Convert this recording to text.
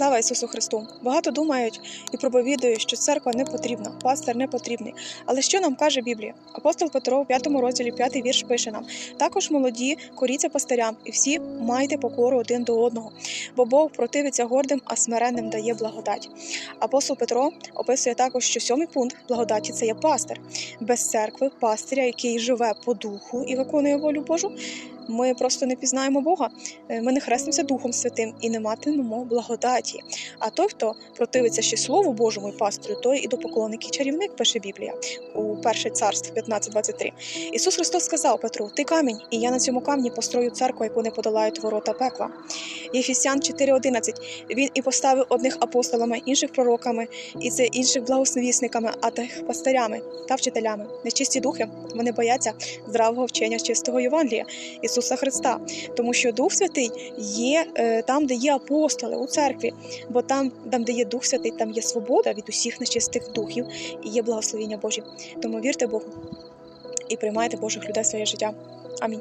Слава Ісусу Христу! Багато думають і проповідують, що церква не потрібна, пастор не потрібний. Але що нам каже Біблія? Апостол Петро у п'ятому розділі, п'ятий вірш пише нам: також молоді, коріться пастирям, і всі майте покору один до одного, бо Бог противиться гордим, а смиренним дає благодать. Апостол Петро описує також, що сьомий пункт благодаті це є пастир. Без церкви, пастиря, який живе по духу і виконує волю Божу. Ми просто не пізнаємо Бога. Ми не хрестимося Духом Святим і не матимемо благодаті. А той, хто противиться ще Слову Божому і пастирю, той і до поклонник і чарівник, пише Біблія у перше царство 15.23. Ісус Христос сказав Петру: Ти камінь, і я на цьому камні построю церкву, яку не подолають ворота пекла. Єфісян 4.11. Він і поставив одних апостолами, інших пророками, і це інших благословісниками, а тих пастирями та вчителями. Нечисті духи вони бояться здравого вчення чистого Євангелія Ісуса Христа, тому що Дух Святий є е, там, де є апостоли у церкві, бо там, там, де є Дух Святий, там є свобода від усіх нечистих духів і є благословіння Божі. Тому вірте Богу і приймайте Божих людей в своє життя. Амінь.